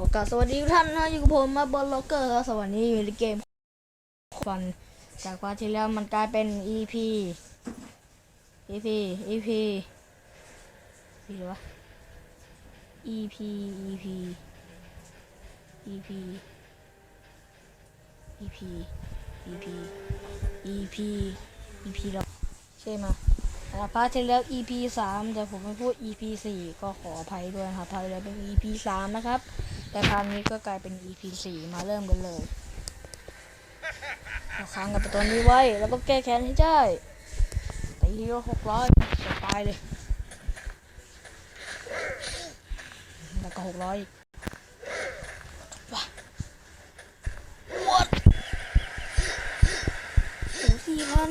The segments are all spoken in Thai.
อกราบสวัสดีทุกท่านนะอยู่กับผมมาบอลล็อกเกอร์ครับสวัสดีอยู่ในเกมฟันจากคราที่แล้วมันกลายเป็น EP EP EP EP หรือวะ EP EP EP EP EP EP EP แล้วใช่ไหมยแล้วพาร์ทที่แล้ว EP สามแต่ผมไม่พูด EP สี่ก็ขออภัยด้วยนะครับพาร์ทที่แล้วเป็น EP สามนะครับ แต่คราวนี้ก็กลายเป็น EP สี่มาเริ่มกันเลยเราค้างกับตัวนี้ไว้ แล้วก็แก้แค้นให้ได้ตีทีละหกร้อยจะตายเลย แล้วก็หกร้อยอีกว้า what โอ้สี่พัน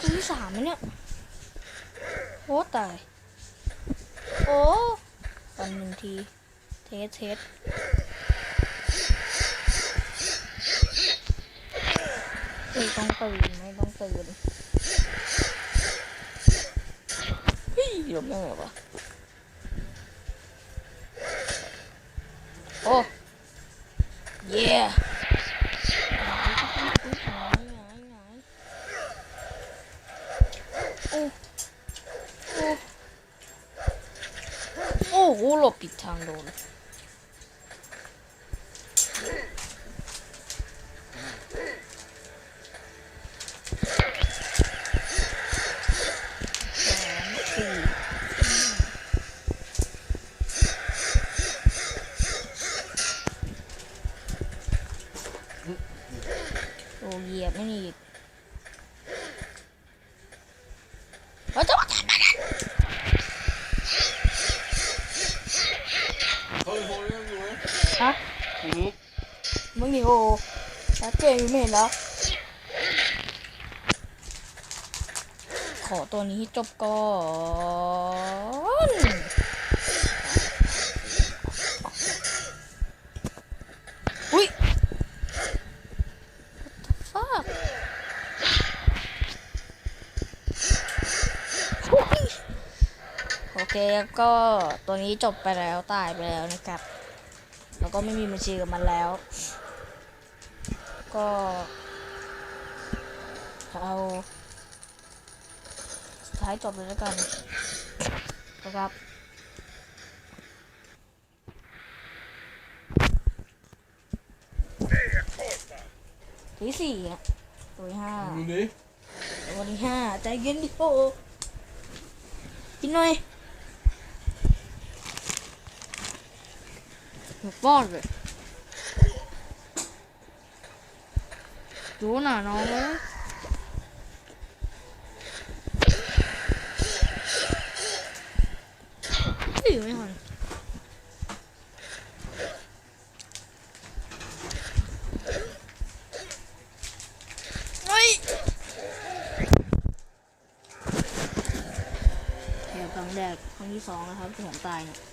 ตัวที่สามไหมเนี่ยโอ้ตาย โอ้ปันหนึ่งที เทสเทสไม่ต้องตื่นไม่ต้องตื่นเฮ้ยหลบยังไงวะโอ้เย่โอ้โอ้โอ้หหลบผิดทางโดน สามสี่โอ้เห ยียบไม่นี่อีกเราจะมาทำอะไรเฮ้ยโหยังอยู่ไหมฮะอืมมึงดิโอชัดเจนอยู่ไม่เห็นเหรอขอตัวนี้จบก่อน เคก็ตัวนี้จบไปแล้วตายไปแล้วนะครับ แล้วก็ไม่มีบัญชีกับมันแล้ว ก็เอาสุดท้ายจบเลยแล้วกันนะครับตัวที่สี่อะตัวที่ห้าดูนี่ตัวที่ห้าใจเย็นดิโอกินหน่อย หนูป้อนเลยดูหน่าน้องเลยเฮ้ยไม่ทันเฮ้ยแถวครั้งแรกครั้งที่สองนะครับที่ผมตายเนี่ย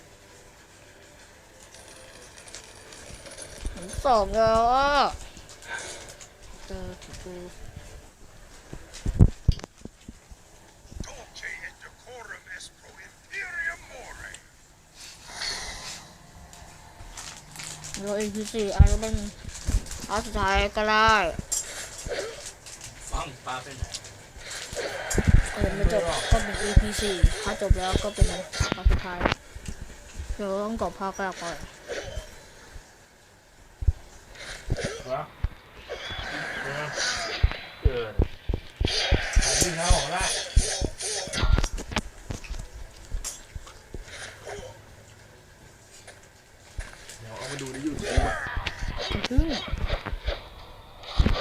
ผมสอบแล้วอะเจอถูก Dolce et decorum est pro imperium more. แล้ว EP สี่อาจจะเป็นอาสุดท้ายก็ได้ฟังปลาไปไหนเออไม่จบก็เป็น EP สี่ถ้าจบแล้วก็เป็นภาคสุดท้าย เดี๋ยวต้องกดภาคแรกก่อน วะเออขายที่เท้าของได้เดี๋ยวเอามาดูในยูทูบอะอื้อ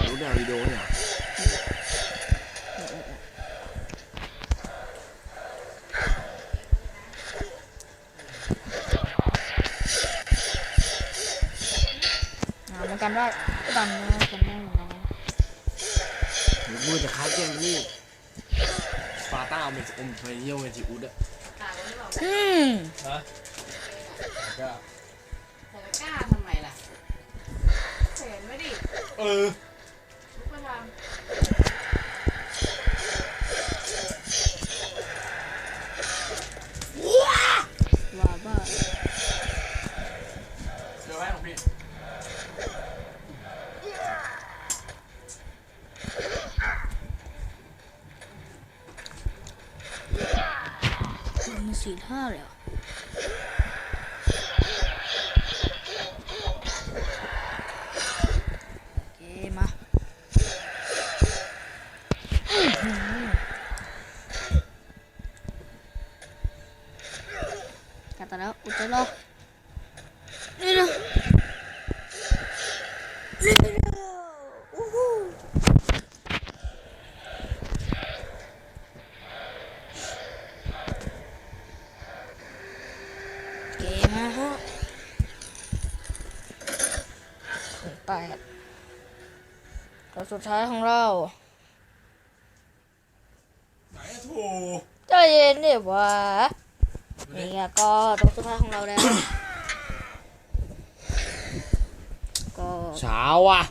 ดูดาววิดีโอเนี่ยอ่ามันกันได้ จำได้จำได้เหมือนกันนะหรือมือจะคาเกมนี่สปาร์ต้าเอาเมจิอมไปเยี่ยวเมจิอุดอะอืมฮะก็แต่ก็กล้าทำไมล่ะเห็นไม่ดิเออ 其他的。 นะฮะแปดตัวสุดท้ายของเราไหนอะถูกใจเย็นดิวะนี่อะก็ตัวสุดท้ายของเราแล้ว ก็เช้าอะ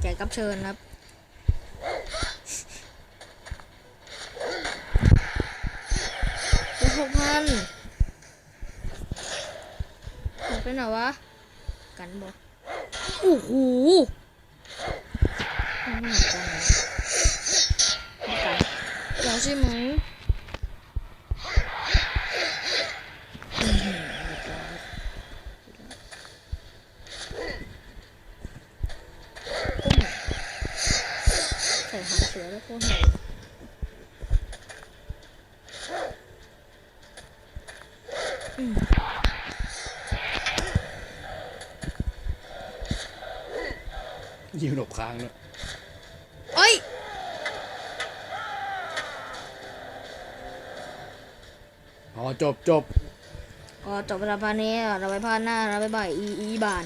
แขกรับเชิญครับหกพัน หกเป็นไหนวะ กันบอกโอ้โหมันหนักจังเลยไม่กันเดี๋ยวใช่ไหมอื้อหือเรียบร้อยใส่หางเสือแล้วโคตรโหด ยิงหลบค้างด้วยเอ้ยอ๋อจบจบ ก็จบเวลาพาร์ทนี้เราไปพาร์ทหน้าเราไปบ่ายอีอีบาน